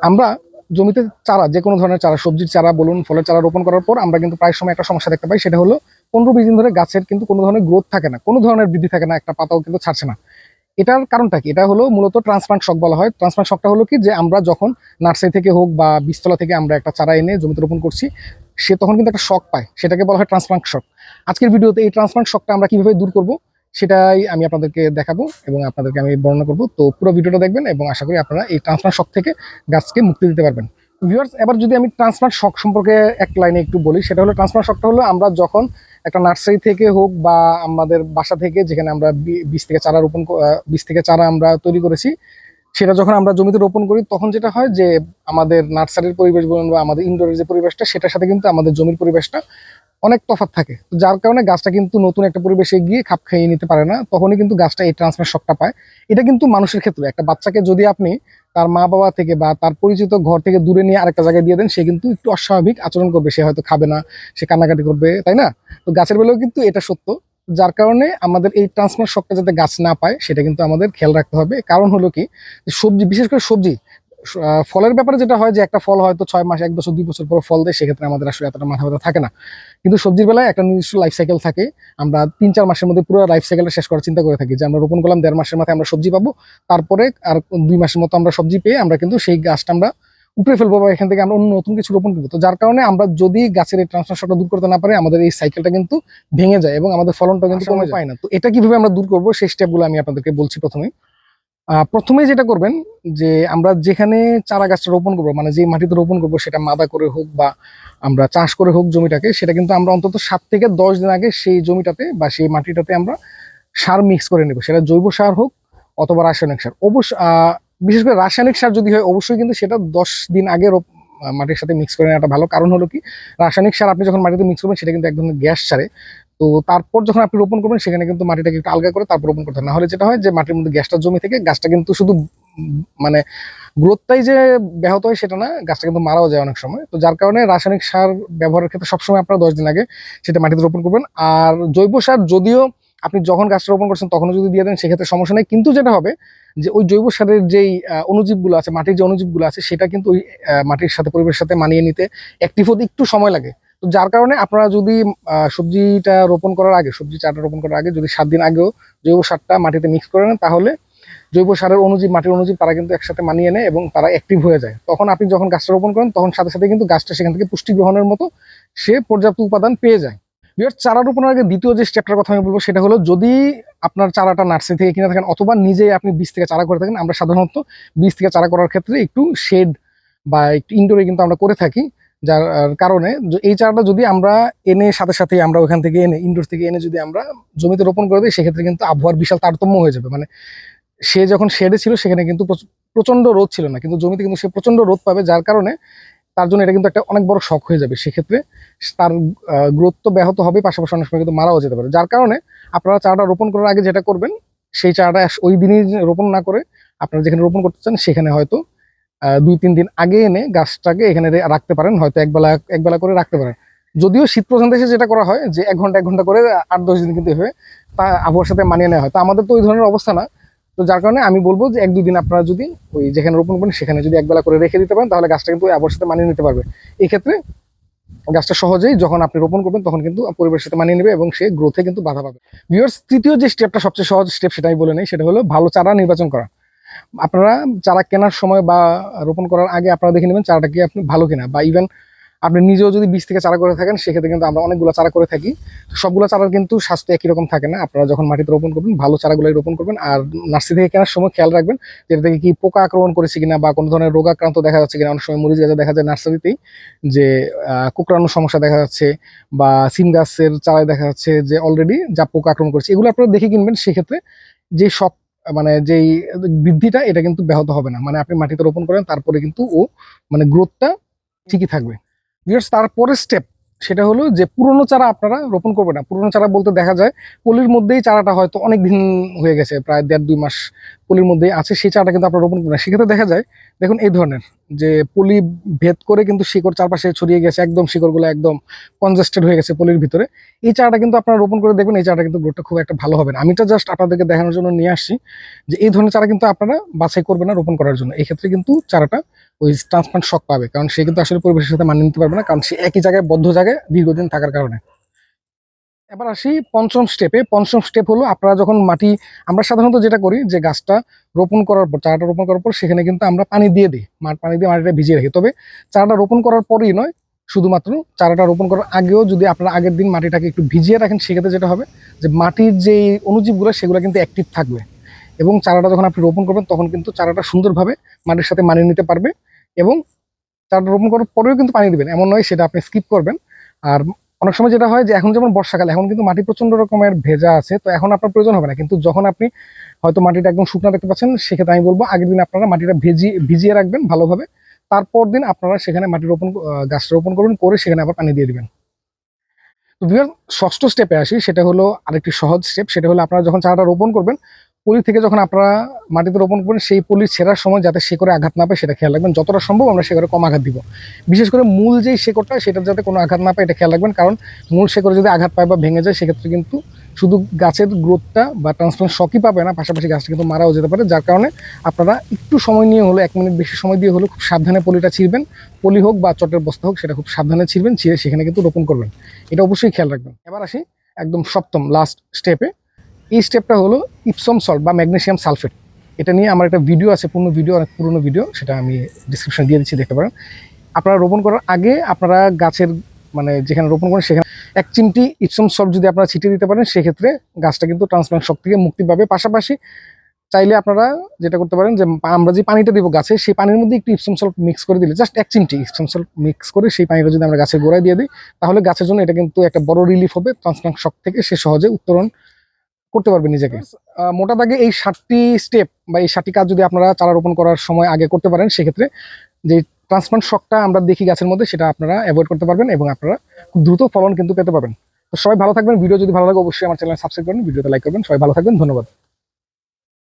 আমরা জমিতে চারা যে কোনো ধরনের চারা, সবজির চারা বলুন, ফলের চারা রোপণ করার পর আমরা কিন্তু প্রায় সময় একটা সমস্যা দেখতে পাই, সেটা হলো পনেরো বিশ দিন ধরে গাছের কিন্তু কোনো ধরনের গ্রোথ থাকে না, কোনো ধরনের বৃদ্ধি থাকে না, একটা পাতাও কিন্তু ছাড়ছে না। এটার কারণটা কি? এটা হলো মূলত ট্রান্সপ্লান্ট শখ বলা হয়। ট্রান্সপ্লান্ট শখটা হলো কি? যে আমরা যখন নার্সারি থেকে হোক বা বীজতলা থেকে আমরা একটা চারা এনে জমিতে রোপণ করছি, সে তখন কিন্তু একটা শখ পায়। সেটাকে বলা হয় ট্রান্সপ্লান্ট শখ আজকের ভিডিওতে এই ট্রান্সপ্লান্ট শখটা আমরা কীভাবে দূর করব? সেটাই আমি আপনাদেরকে দেখাবো এবং আপনাদেরকে আমি বর্ণনা করব। তো পুরো ভিডিওটা দেখবেন এবং আশা করি আপনারা এই ট্রান্সফার শখ থেকে গাছকে মুক্তি দিতে পারবেন। ভিউয়ার্স এবার যদি আমি ট্রান্সফার শখ সম্পর্কে এক লাইনে একটু বলি, সেটা হলো ট্রান্সফার শখটা হলো আমরা যখন একটা নার্সারি থেকে হোক বা আমাদের বাসা থেকে যেখানে আমরা বীজ থেকে চারা রোপণ বীজ থেকে চারা আমরা তৈরি করেছি সেটা যখন আমরা জমিতে রোপণ করি, তখন যেটা হয় যে আমাদের নার্সারির পরিবেশ বলুন বা আমাদের ইনডোরের যে পরিবেশটা, সেটার সাথে কিন্তু আমাদের জমির পরিবেশটা অনেক তফাৎ থাকে। যার কারণে গাছটা কিন্তু নতুন একটা পরিবেশে গিয়ে খাপ খাইয়ে নিতে পারে না, তখনই কিন্তু গাছটা এই ট্রান্সফার শকটা পায়। এটা কিন্তু মানুষের ক্ষেত্রে, একটা বাচ্চাকে যদি আপনি তার মা বাবা থেকে বা তার পরিচিত ঘর থেকে দূরে নিয়ে আরেকটা জায়গায় দিয়ে দেন, সে কিন্তু একটু অস্বাভাবিক আচরণ করবে। সে হয়তো খাবে না, সে কান্নাকাটি করবে, তাই না? তো গাছের বেলাও কিন্তু এটা সত্য। যার কারণে আমাদের এই ট্রান্সফার শকটা যাতে গাছ না পায়, সেটা কিন্তু আমাদের খেয়াল রাখতে হবে। কারণ হলো কি, সবজি, বিশেষ করে সবজি ফলের ব্যাপারে যেটা হয় যে একটা ফল হয়তো ছয় মাস, এক বছর, দুই বছর পর ফল দেয়, সেক্ষেত্রে আমাদের আসলে এতটা মাথা ব্যথা থাকে না। কিন্তু সবজির বেলায় একটা নির্দিষ্ট লাইফ সাইকেল থাকে। আমরা তিন, চার মাসের মধ্যে পুরো লাইফ সাইকেলটা শেষ করার চিন্তা করে থাকি যে আমরা রোপণ করলাম, দেড় মাসের মাথায় আমরা সবজি পাবো। তারপরে আর দুই মাসের মতো আমরা সবজি পেয়ে আমরা কিন্তু সেই গাছটা আমরা উপরে ফেলব বা এখান থেকে আমরা অন্য নতুন কিছু রোপণ করব। তো যার কারণে আমরা যদি গাছের এই ট্রান্সফারটা দূর করতে না পারি আমাদের এই সাইকেলটা কিন্তু ভেঙে যায় এবং আমাদের ফলনটা কিন্তু কমে যায়। না। তো এটা কীভাবে আমরা দূর করব সেই স্টেপগুলো আমি আপনাদেরকে বলছি প্রথমে। প্রথমে যেটা করবেন যে আমরা যেখানে চারা গাছটা রোপণ করব মানে যে মাটিতে রোপণ করব সেটা মাদা করে হোক বা আমরা চাষ করে হোক জমিটাকে সেটা কিন্তু আমরা অন্তত সাত থেকে দশ দিন আগে সেই জমিটাতে বা সেই মাটিটাতে আমরা সার মিক্স করে নেব। সেটা জৈব সার হোক অথবা রাসায়নিক সার। অবশ্য বিশেষ করে রাসায়নিক সার যদি হয়, অবশ্যই কিন্তু সেটা দশ দিন আগে মাটির সাথে মিক্স করে নেওয়াটা ভালো। কারণ হলো কি, রাসায়নিক সার আপনি যখন মাটিতে মিক্স করবেন, সেটা কিন্তু এক ধরনের গ্যাস ছাড়ে। তো তারপর যখন আপনি রোপণ করবেন, সেখানে কিন্তু মাটিটাকে একটু আলগা করে তারপর রোপণ করতে না হলে যেটা হয় যে, মাটির মধ্যে গ্যাসটা জমি থেকে গাছটা কিন্তু শুধু মানে গ্রোথটাই যে ব্যাহত হয় সেটা না, গাছটা কিন্তু মারাও যায় অনেক সময়। তো যার কারণে রাসায়নিক সার ব্যবহারের ক্ষেত্রে সবসময় আপনারা দশ দিন আগে সেটা মাটিতে রোপণ করবেন। আর জৈব সার যদিও আপনি যখন গাছটা রোপণ করছেন, তখনও যদি দিয়ে দেন, সেক্ষেত্রে সমস্যা নেই। কিন্তু যেটা হবে যে ওই জৈব সারের যেই অনুজীবগুলো আছে, মাটির যে অনুজীবগুলো আছে, সেটা কিন্তু ওই মাটির সাথে, পরিবেশের সাথে মানিয়ে নিতে অ্যাক্টিভ হতে একটু সময় লাগে। তো যার কারণে আপনারা যদি সবজিটা রোপণ করার আগে, সবজি চাটা রোপণ করার আগে যদি সাত দিন আগেও জৈব সারটা মাটিতে মিক্স করে নেন, তাহলে জৈব সারের অনুজীব মাটির অনুজীব তারা কিন্তু একসাথে মানিয়ে নেয় এবং তারা অ্যাক্টিভ হয়ে যায়। তখন আপনি যখন গাছটা রোপণ করেন, তখন সাথে সাথে কিন্তু গাছটা সেখান থেকে পুষ্টি গ্রহণের মতো সে পর্যাপ্ত উপাদান পেয়ে যায়। বিয়ার চারা রোপণের আগে দ্বিতীয় যে স্টেপটার কথা আমি বলব, সেটা হলো যদি আপনার চারাটা নার্সারি থেকে কিনে থাকেন অথবা নিজে আপনি বীজ থেকে চারা করে থাকেন, আমরা সাধারণত বীজ থেকে চারা করার ক্ষেত্রে একটু শেড বা একটু ইনডোরে কিন্তু আমরা করে থাকি, যার কারণে এই চারাটা যদি আমরা এনে সাথে সাথে আমরা ওখান থেকে এনে ইনডোর থেকে এনে যদি আমরা জমিতে রোপণ করে দিই, সেক্ষেত্রে কিন্তু আবহাওয়ার বিশাল তারতম্য হয়ে যাবে। মানে সে যখন শেডে ছিল, সেখানে কিন্তু প্রচ- প্রচণ্ড রোদ ছিল না, কিন্তু জমিতে কিন্তু সে প্রচণ্ড রোদ পাবে, যার কারণে তার জন্য এটা কিন্তু একটা অনেক বড় শখ হয়ে যাবে। সেক্ষেত্রে তার গ্রোথ তো ব্যাহত হবে, পাশাপাশি অনেক সময় কিন্তু মারাও যেতে পারে। যার কারণে আপনারা চারাটা রোপণ করার আগে যেটা করবেন, সেই চারাটা ওই দিনই রোপণ না করে আপনারা যেখানে রোপণ করতে চান, সেখানে হয়তো দুই তিন দিন আগে এনে গাছটাকে এখানে রাখতে পারেন, হয়তো একবেলা একবেলা করে রাখতে পারেন। যদিও শীত প্রধান দেশে যেটা করা হয়, যে এক ঘণ্টা এক ঘণ্টা করে আট দশ দিন কিন্তু এভাবে তা আবহাওয়ার সাথে মানিয়ে নেওয়া হয়। তো আমাদের তো ওই ধরনের অবস্থা না। তো যার কারণে আমি বলব যে এক, দুদিন আপনারা যদি ওই যেখানে রোপণ করেন সেখানে যদি একবেলা করে রেখে দিতে পারেন, তাহলে গাছটা কিন্তু আবহাওয়ার সাথে মানিয়ে নিতে পারবে। এই ক্ষেত্রে গাছটা সহজেই যখন আপনি রোপণ করবেন, তখন কিন্তু পরিবেশের সাথে মানিয়ে নেবে এবং সে গ্রোথে কিন্তু বাধা পাবে। ভিউয়ার্স তৃতীয় যে স্টেপটা সবচেয়ে সহজ স্টেপ সেটা আমি বলে নেই, সেটা হলো ভালো চারা নির্বাচন করা। আপনারা চারা কেনার সময় বা রোপণ করার আগে আপনারা দেখে নেবেন চারাটা কি আপনি ভালো কিনা, বা ইভেন আপনি নিজেও যদি বীজ থেকে চারা করে থাকেন সেক্ষেত্রে কিন্তু আমরা অনেকগুলো চারা করে থাকি। সবগুলো চারার কিন্তু স্বাস্থ্য একই রকম থাকে না। আপনারা যখন মাটিতে রোপণ করবেন ভালো চারাগুলোই রোপণ করবেন। আর নার্সারি থেকে কেনার সময় খেয়াল রাখবেন যে এটা থেকে কি পোকা আক্রমণ করেছে কিনা বা কোনো ধরনের রোগাক্রান্ত দেখা যাচ্ছে কিনা। অনেক সময় মরিচ গাছে দেখা যায় নার্সারিতেই যে আহ, কুকড়ানোর সমস্যা দেখা যাচ্ছে বা সিম গাছের চারায় দেখা যাচ্ছে যে অলরেডি যা পোকা আক্রমণ করেছে। এগুলো আপনারা দেখে কিনবেন সেক্ষেত্রে যে সব মানে যেই বৃদ্ধিটা এটা কিন্তু ব্যাহত হবে না। মানে আপনি মাটিতে রোপণ করেন তারপরে কিন্তু ও মানে গ্রোথটা ঠিকই থাকবে। ভিউয়ার্স তারপরের স্টেপ সেটা হলো যে পুরনো চারা আপনারা রোপণ করবেন না। পুরনো চারা বলতে দেখা যায় পলির মধ্যেই চারাটা হয়তো অনেক দিন হয়ে গেছে, প্রায় দেড় দুই মাস পলির মধ্যেই আছে, সেই চারাটা কিন্তু আপনারা রোপণ করবেন না। সেক্ষেত্রে দেখা যায়, দেখুন এই ধরনের যে পলি ভেদ করে কিন্তু শিকড় চারপাশে ছড়িয়ে গেছে, একদম শিকড়গুলো একদম কনজেস্টেড হয়ে গেছে পলির ভিতরে। এই চারাটা কিন্তু আপনারা রোপণ করে দেখবেন, এই চারাটা কিন্তু গ্রোথটা খুব একটা ভালো হবে না। আমি তো জাস্ট আপনাদেরকে দেখানোর জন্য নিয়ে আসছি যে এই ধরনের চারা কিন্তু আপনারা বাছাই করবেন না রোপণ করার জন্য। এই ক্ষেত্রে কিন্তু চারাটা ওই ট্রান্সপ্লান্ট শক পাবে। কারণ সে কিন্তু আসলে পরিবেশের সাথে মানিয়ে নিতে পারবে না, কারণ সে একই জায়গায়, বদ্ধ জায়গায় দীর্ঘদিন থাকার কারণে। এবার আসি পঞ্চম স্টেপে পঞ্চম স্টেপ হলো আপনারা যখন মাটি, আমরা সাধারণত যেটা করি যে গাছটা রোপণ করার পর, চারাটা রোপণ করার পর সেখানে কিন্তু আমরা পানি দিয়ে দিই। মাঠ পানি দিয়ে মাটিটা ভিজিয়ে রাখি। তবে চারাটা রোপণ করার পরেই নয়, শুধুমাত্র চারাটা রোপণ করার আগেও যদি আপনারা আগের দিন মাটিটাকে একটু ভিজিয়ে রাখেন, সেক্ষেত্রে যেটা হবে যে মাটির যে অনুজীবগুলো সেগুলো কিন্তু অ্যাক্টিভ থাকবে। এবং চারাটা যখন আপনি রোপণ করবেন, তখন কিন্তু চারাটা সুন্দরভাবে মাটির সাথে মানিয়ে নিতে পারবে। এবং চারাটা রোপণ করার পরেও কিন্তু পানি দিবেন। এমন নয় সেটা আপনি স্কিপ করবেন। আর অনেক সময় যেটা হয় যে এখন যেমন বর্ষাকাল, এখন কিন্তু মাটি প্রচণ্ড রকমের ভেজা আছে, তো এখন আপনার প্রয়োজন হবে না। কিন্তু যখন আপনি হয়তো মাটিটা একদম শুকনো দেখতে পাচ্ছেন, সেক্ষেত্রে আমি বলব আগের দিন আপনারা মাটিটা ভিজিয়ে ভিজিয়ে রাখবেন ভালোভাবে। তারপর দিন আপনারা সেখানে মাটি রোপণ গাছটা রোপণ করবেন, করে সেখানে আবার পানি দিয়ে দিবেন। তো ষষ্ঠ স্টেপে আসি, সেটা হলো আরেকটি সহজ স্টেপ সেটা হলো আপনারা যখন চারাটা রোপণ করবেন পলি থেকে যখন আপনারা মাটিতে রোপণ করবেন, সেই পলি ছেঁড়ার সময় যাতে শেকড়ে আঘাত না পায়, সেটা খেয়াল রাখবেন। যতটা সম্ভব আমরা শেকড়ে কম আঘাত দিব। বিশেষ করে মূল যেই শেকড়টা সেটা যাতে কোনো আঘাত না পায়, এটা খেয়াল রাখবেন। কারণ মূল শেকড়ে যদি আঘাত পায় বা ভেঙে যায়, সেক্ষেত্রে কিন্তু শুধু গাছের গ্রোথটা বা ট্রান্সপ্লান্ট শকই পাবে না, পাশাপাশি গাছটা কিন্তু মারাও যেতে পারে। যার কারণে আপনারা একটু সময় নিয়ে হলো এক মিনিট বেশি সময় দিয়ে হলো খুব সাবধানে পলিটা ছিঁড়বেন। পলি হোক বা চটের বস্তা হোক, সেটা খুব সাবধানে ছিঁড়বেন, ছিঁড়ে সেখানে কিন্তু রোপণ করবেন। এটা অবশ্যই খেয়াল রাখবেন। এবার আসি একদম সপ্তম লাস্ট স্টেপে এই স্টেপটা হলো ইপসম সল্ট বা ম্যাগনেসিয়াম সালফেট এটা নিয়ে আমার একটা ভিডিও আছে পূর্ণ ভিডিও অনেক পুরনো ভিডিও সেটা আমি ডিসক্রিপশন দিয়ে দিচ্ছি, দেখতে পারেন। আপনারা রোপণ করার আগে আপনারা গাছের মানে যেখানে রোপণ করেন সেখানে এক চিমটি ইপসম সল্ট যদি আপনারা ছিটিয়ে দিতে পারেন, সেক্ষেত্রে গাছটা কিন্তু ট্রান্সপ্লান্ট শক থেকে মুক্তি পাবে। পাশাপাশি চাইলে আপনারা যেটা করতে পারেন যে, আমরা যে পানিটা দেবো গাছে, সেই পানির মধ্যে একটু ইপসম সল্ট মিক্স করে দিলে জাস্ট এক চিমটি ইপসম সল্ট মিক্স করে সেই পানিটা যদি আমরা গাছের গোড়ায় দিয়ে দিই, তাহলে গাছের জন্য এটা কিন্তু একটা বড় রিলিফ হবে। ট্রান্সপ্লান্ট শক থেকে সে সহজে উত্তরণ করতে পারবেন নিজেকে। মোটা দাগে এই সাতটি স্টেপ বা এই সাতটি কাজ যদি আপনারা চারা রোপণ করার সময় আগে করতে পারেন সেক্ষেত্রে যে ট্রান্সপ্লান্ট শখটা আমরা দেখি গাছের মধ্যে সেটা আপনারা অ্যাভয়েড করতে পারবেন এবং আপনারা খুব দ্রুত ফলন কিন্তু পেতে পারবেন। তো সবাই ভালো থাকবেন। ভিডিও যদি ভালো লাগে অবশ্যই আমার চ্যানেল সাবস্ক্রাইব করবেন ভিডিওতে লাইক করবেন। সবাই ভালো থাকবেন ধন্যবাদ।